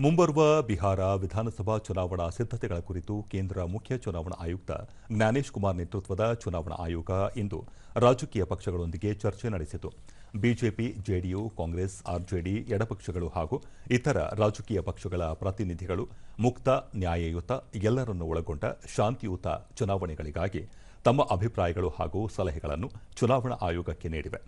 ಮುಂಬರುವ ಬಿಹಾರ ವಿಧಾನಸಭಾ ಚುನಾವಣಾ ಸಿದ್ಧತೆಗಳ ಕುರಿತು ಕೇಂದ್ರ ಮುಖ್ಯ ಚುನಾವಣಾ ಆಯುಕ್ತ ಜ್ಞಾನೇಶ್ ಕುಮಾರ್ ನೇತೃತ್ವದ ಚುನಾವಣಾ ಆಯೋಗ ಇಂದು ರಾಜಕೀಯ ಪಕ್ಷಗಳೊಂದಿಗೆ ಚರ್ಚೆ ನಡೆಸಿತು. ಬಿಜೆಪಿ, ಜೆಡಿಯು, ಕಾಂಗ್ರೆಸ್ ಆರ್ಜೆಡಿ ಎಡಪಕ್ಷಗಳು ಹಾಗೂ ಇತರ ರಾಜಕೀಯ ಪಕ್ಷಗಳ ಪ್ರತಿನಿಧಿಗಳು ಮುಕ್ತ, ನ್ಯಾಯಯುತ, ಎಲ್ಲರನ್ನು ಒಳಗೊಂಡ ಶಾಂತಿಯುತ ಚುನಾವಣೆಗಳಿಗಾಗಿ ತಮ್ಮ ಅಭಿಪ್ರಾಯಗಳು ಹಾಗೂ ಸಲಹೆಗಳನ್ನು ಚುನಾವಣಾ ಆಯೋಗಕ್ಕೆ ನೀಡಿವೆ.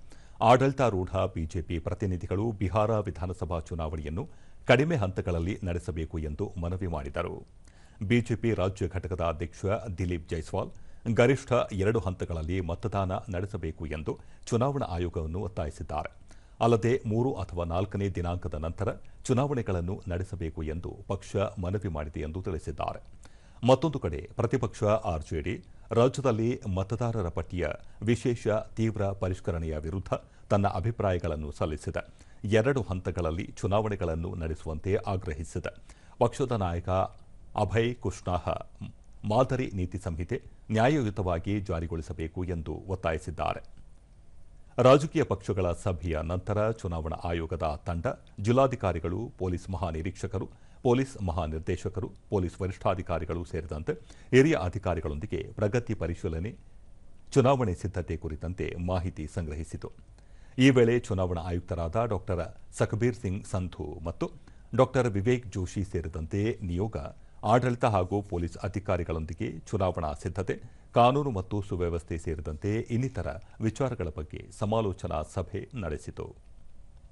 ಆಡಳಿತಾರೂಢ ಬಿಜೆಪಿ ಪ್ರತಿನಿಧಿಗಳು ಬಿಹಾರ ವಿಧಾನಸಭಾ ಚುನಾವಣೆಯನ್ನು ಕಡಿಮೆ ಹಂತಗಳಲ್ಲಿ ನಡೆಸಬೇಕು ಎಂದು ಮನವಿ ಮಾಡಿದರು. ಬಿಜೆಪಿ ರಾಜ್ಯ ಘಟಕದ ಅಧ್ಯಕ್ಷ ದಿಲೀಪ್ ಜೈಸ್ವಾಲ್ ಗರಿಷ್ಠ ಎರಡು ಹಂತಗಳಲ್ಲಿ ಮತದಾನ ನಡೆಸಬೇಕು ಎಂದು ಚುನಾವಣಾ ಆಯೋಗವನ್ನು ಒತ್ತಾಯಿಸಿದ್ದಾರೆ. ಅಲ್ಲದೆ ಮೂರು ಅಥವಾ ನಾಲ್ಕನೇ ದಿನಾಂಕದ ನಂತರ ಚುನಾವಣೆಗಳನ್ನು ನಡೆಸಬೇಕು ಎಂದು ಪಕ್ಷ ಮನವಿ ಮಾಡಿದೆ ಎಂದು ತಿಳಿಸಿದ್ದಾರೆ. ಮತ್ತೊಂದು ಕಡೆ ಪ್ರತಿಪಕ್ಷ ಆರ್ಜೆಡಿ ರಾಜ್ಯದಲ್ಲಿ ಮತದಾರರ ಪಟ್ಟಿಯ ವಿಶೇಷ ತೀವ್ರ ಪರಿಷ್ಕರಣೆಯ ವಿರುದ್ಧ ತನ್ನ ಅಭಿಪ್ರಾಯಗಳನ್ನು ಸಲ್ಲಿಸಿದೆ. ಎರಡು ಹಂತಗಳಲ್ಲಿ ಚುನಾವಣೆಗಳನ್ನು ನಡೆಸುವಂತೆ ಆಗ್ರಹಿಸಿದೆ. ಪಕ್ಷದ ನಾಯಕ ಅಭಯ್ ಕುಶ್ನಾಹ ಮಾದರಿ ನೀತಿ ಸಂಹಿತೆ ನ್ಯಾಯಯುತವಾಗಿ ಜಾರಿಗೊಳಿಸಬೇಕು ಎಂದು ಒತ್ತಾಯಿಸಿದ್ದಾರೆ. ರಾಜಕೀಯ ಪಕ್ಷಗಳ ಸಭೆಯ ನಂತರ ಚುನಾವಣಾ ಆಯೋಗದ ತಂಡ ಜಿಲ್ಲಾಧಿಕಾರಿಗಳು, ಪೊಲೀಸ್ ಮಹಾನಿರೀಕ್ಷಕರು ಪೊಲೀಸ್ ಮಹಾನಿರ್ದೇಶಕರು, ಪೊಲೀಸ್ ವರಿಷ್ಠಾಧಿಕಾರಿಗಳು ಸೇರಿದಂತೆ ಹಿರಿಯ ಅಧಿಕಾರಿಗಳೊಂದಿಗೆ ಪ್ರಗತಿ ಪರಿಶೀಲನೆ, ಚುನಾವಣೆ ಸಿದ್ಧತೆ ಕುರಿತಂತೆ ಮಾಹಿತಿ ಸಂಗ್ರಹಿಸಿತು. ಈ ವೇಳೆ ಚುನಾವಣಾ ಆಯುಕ್ತರಾದ ಡಾ. ಸಖಬೀರ್ ಸಿಂಗ್ ಸಂಧು ಮತ್ತು ಡಾ. ವಿವೇಕ್ ಜೋಶಿ ಸೇರಿದಂತೆ ನಿಯೋಗ, ಆಡಳಿತ ಹಾಗೂ ಪೊಲೀಸ್ ಅಧಿಕಾರಿಗಳೊಂದಿಗೆ ಚುನಾವಣಾ ಸಿದ್ಧತೆ, ಕಾನೂನು ಮತ್ತು ಸುವ್ಯವಸ್ಥೆ ಸೇರಿದಂತೆ ಇನ್ನಿತರ ವಿಚಾರಗಳ ಬಗ್ಗೆ ಸಮಾಲೋಚನಾ ಸಭೆ ನಡೆಸಿತು.